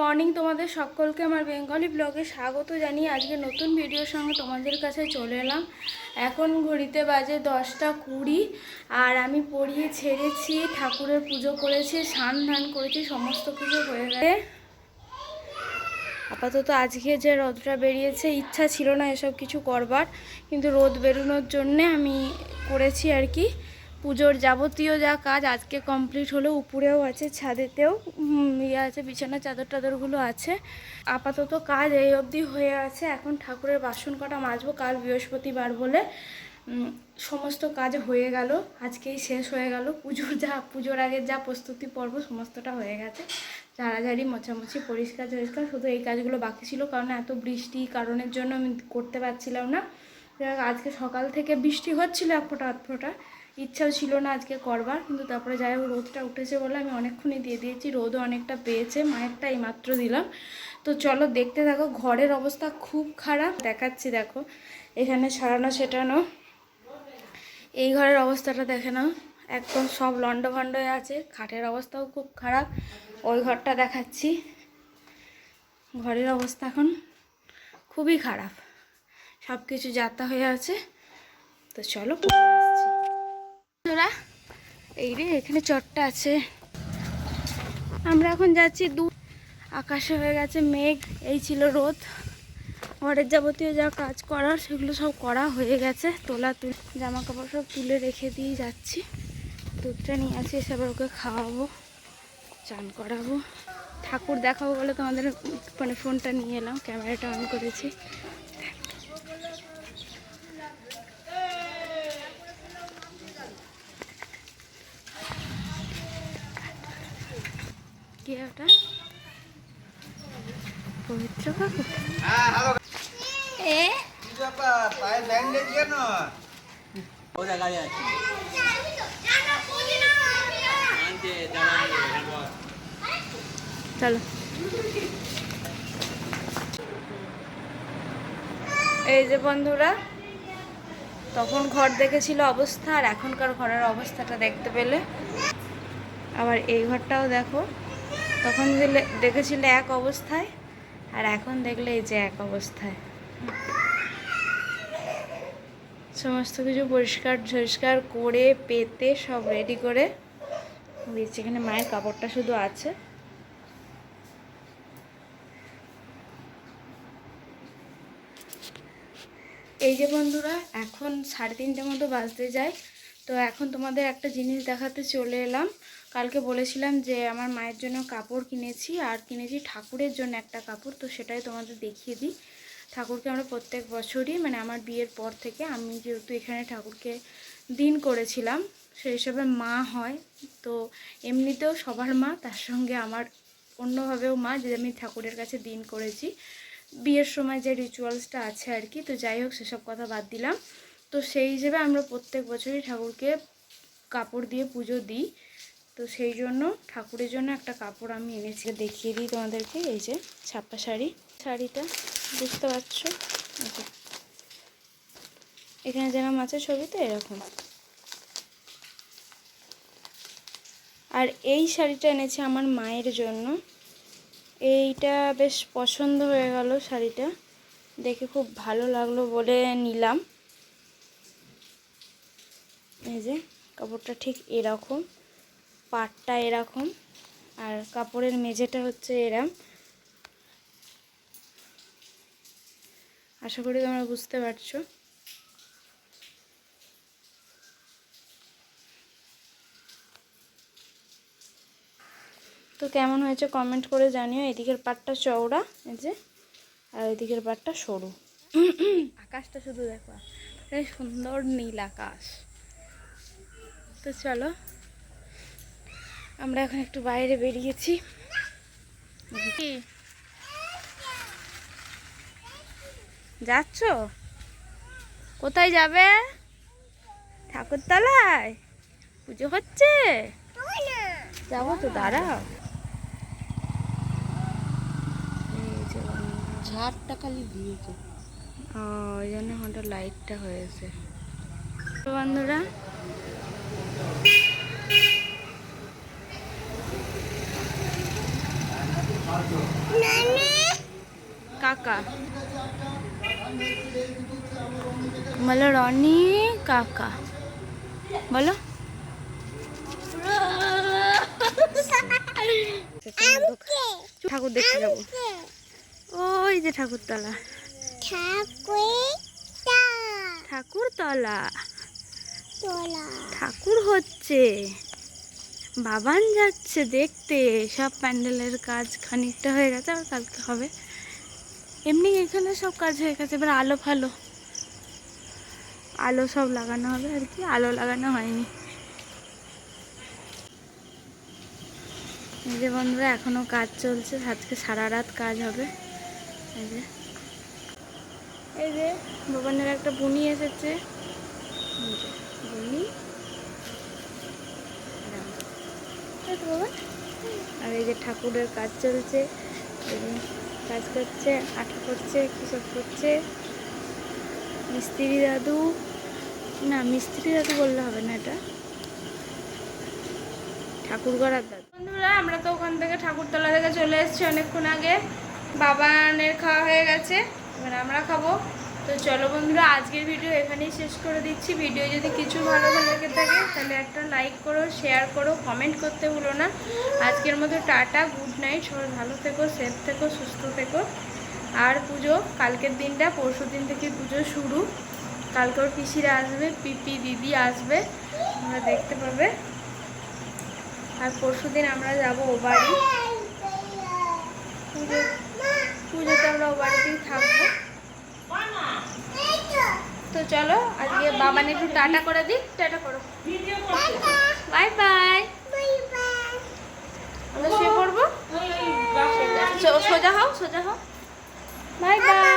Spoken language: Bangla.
মর্নিং তোমাদের সকলকে আমার বেঙ্গলি ব্লগে স্বাগত জানিয়ে আজকে নতুন ভিডিওর সঙ্গে তোমাদের কাছে চলে এলাম। এখন ঘড়িতে বাজে দশটা কুড়ি আর আমি পড়িয়ে ছেড়েছি, ঠাকুরের পুজো করেছি, স্নান ধান করেছি, সমস্ত কিছু হয়ে গেছে। আপাতত আজকে যে রোদটা বেরিয়েছে, ইচ্ছা ছিল না এসব কিছু করবার, কিন্তু রোদ বেরোনোর জন্যে আমি করেছি আর কি। পুজোর যাবতীয় যা কাজ আজকে কমপ্লিট হলো, উপরেও আছে, ছাদেতেও ইয়ে আছে, বিছানা, চাদর টাদরগুলো আছে। আপাতত কাজ এই অবধি হয়ে আছে, এখন ঠাকুরের বাসন কটা মাজবো, কাল বৃহস্পতিবার বলে সমস্ত কাজ হয়ে গেল, আজকেই শেষ হয়ে গেল, পুজোর যা, পুজোর আগের যা প্রস্তুতি পর্ব, সমস্তটা হয়ে গেছে। ঝাড়াঝাড়ি, মোছামুছি, পরিষ্কার পরিষ্কার শুধু এই কাজগুলো বাকি ছিল, কারণ এত বৃষ্টি কারণের জন্য আমি করতে পারছিলাম না। আজকে সকাল থেকে বৃষ্টি হচ্ছিল এক ফোটা, আধ ফোঁটা। ইচ্ছাও ছিল না আজকে করবার, কিন্তু তারপরে যাই হোক রোদটা উঠেছে বলে আমি অনেকক্ষণই দিয়ে দিয়েছি, রোদও অনেকটা পেয়েছে মায়েরটা এই মাত্র দিলাম। তো চলো দেখতে থাকো, ঘরের অবস্থা খুব খারাপ। দেখাচ্ছি দেখো, এখানে ছড়ানো সেটানো। এই ঘরের অবস্থাটা দেখে নাও, একদম সব লন্ড ভন্ড হয়ে আছে, খাটের অবস্থাও খুব খারাপ, ওই ঘরটা দেখাচ্ছি। ঘরের অবস্থা এখন খুবই খারাপ সব কিছু যাতা হয়ে আছে। তো চলো তোরা এই রে, এখানে চটটা আছে। আমরা এখন যাচ্ছি দু আকাশে হয়ে গেছে মেঘ, এই ছিল রোদ। ঘরের যাবতীয় যা কাজ করার, সেগুলো সব করা হয়ে গেছে। তোলা তুল জামা কাপড় সব তুলে রেখে দিয়ে যাচ্ছি। দুধটা নিয়ে আসি, এসে ওকে খাওয়াবো, চান করাবো। ঠাকুর দেখাবো বলে তোমাদের মানে ফোনটা নিয়ে এলাম, ক্যামেরাটা অন করেছি। কি ওটা? পবিত্র কাকু হ্যাঁ এ? পায়ে ব্যান্ডেজ কেন ও জায়গায় আছে চলো। এই যে বন্ধুরা তখন ঘর দেখেছিল অবস্থা আর এখনকার ঘরের অবস্থাটা দেখতে পেলে। আবার এই ঘরটাও দেখো। তখন দেখেছিলে এক অবস্থায়, আর এখন দেখলে এই যে এক অবস্থায়। সমস্ত কিছু পরিষ্কার ঝরিষ্কার করে, পেতে, সব রেডি করে। দিয়েছি এখানে মায়ের কাপড়টা শুধু আছে। এই যে বন্ধুরা, এখন সাড়ে তিনটে মতো বাজতে যায়। তো এখন তোমাদের একটা জিনিস দেখাতে চলে এলাম। কালকে বলেছিলাম যে আমার মায়ের জন্য কাপড় কিনেছি, আর কিনেছি ঠাকুরের জন্য একটা কাপড়, তো সেটাই তোমাদের দেখিয়ে দিই। ঠাকুরকে আমরা প্রত্যেক বছরই মানে আমার বিয়ের পর থেকে আমি যেহেতু এখানে ঠাকুরকে দিন করেছিলাম, সেই হিসাবে মা হয়। তো এমনিতেও সবার মা, তার সঙ্গে আমার অন্যভাবেও মা, যে আমি ঠাকুরের কাছে দিন করেছি। বিয়ের সময় যে রিচুয়ালসটা আছে আর কি, তো যাই হোক সেসব কথা বাদ দিলাম। তো সেই হিসেবে আমরা প্রত্যেক বছরই ঠাকুরকে কাপড় দিয়ে পুজো দিই। তো সেই জন্য ঠাকুরের জন্য একটা কাপড় আমি এনেছি। দেখিয়ে দিই তোমাদেরকে, এই যে ছাপা শাড়ি। শাড়িটা বুঝতে পারছ এখানে যেরকম আছে ছবিতে এরকম। আর এই শাড়িটা এনেছি আমার মায়ের জন্য। এইটা বেশ পছন্দ হয়ে গেল শাড়িটা। দেখে খুব ভালো লাগল বলে নিলাম। এই যে, কাপড়টা ঠিক এরকম, পাটটা এরকম, আর কাপড়ের মেঝেটা হচ্ছে এরম। আশা করি তোমরা বুঝতে পারছ। তো কেমন হয়েছে কমেন্ট করে জানিও। এদিকের পাটটা চওড়া, এই যে, আর এদিকের পাটটা সরু। আকাশটা শুধু দেখো সুন্দর নীল আকাশ। তো চলো। আমরা এখন একটু বাইরে বেরিয়েছি? যাচ্ছ? কোথায় যাবে? ঠাকুরতলায়? পুজো হচ্ছে? যাব তো দাঁড়াও। ঝাড়টা খালি দিয়েছে ও ওই জন্য ওটা লাইটটা হয়েছে। বন্ধুরা কাকা বলো রনি কাকা বলো ঠাকুর দেখতে যাব ওই যে ঠাকুরতলা ঠাকুরতলা ঠাকুর হচ্ছে বাবান যাচ্ছে দেখতে সব প্যান্ডেলের কাজ খানিকটা হয়ে গেছে আর কালকে হবে। এমনি এখানে সব কাজ হয়ে গেছে, এবার আলো ফালো। আলো সব লাগানো হবে আর কি, আলো লাগানো হয়নি। এই যে বন্ধুরা, এখনও কাজ চলছে, আজকে সারা রাত কাজ হবে। এই যে এই যে ভবনের একটা বুনি এসেছে। বুনি। আর এই যে ঠাকুরের কাজ চলছে কাজ করছে, আঠা করছে, কিসব করছে? মিস্ত্রি দাদু? না, মিস্ত্রি দাদু বললে হবে না এটা। ঠাকুর গড়ার দাদু। বন্ধুরা, আমরা তো ওখান থেকে ঠাকুরতলা থেকে চলে এসেছি অনেকক্ষণ আগে। বাবানের খাওয়া হয়ে গেছে, এবার আমরা খাব। তো চলো বন্ধুরা, আজকের ভিডিও এখানেই শেষ করে দিচ্ছি। ভিডিও যদি কিছু ভালো লেগে থাকে, তাহলে একটা লাইক করো শেয়ার করো কমেন্ট করতে ভুলো না। আজকের মতো টাটা গুড নাইট সবাই ভালো থেকো সেফ থেকো, সুস্থ থেকো। আর পুজো, কালকের দিনটা, পরশু দিন থেকে পুজো শুরু। কালকে ওর পিসিরা আসবে, পিপি দিদি আসবে, তোমরা দেখতে পাবে। আর পরশু দিন আমরা যাব ও বাড়ি। পুজো, পুজোতে আমরা ও বাড়িতেই থাকব। তো চলো আজকে বাবান একটু টাটা করে দিই টাটা করো। Bye bye. আমরা শুয়ে পড়ব। সোজা হও সোজা হও। Bye bye.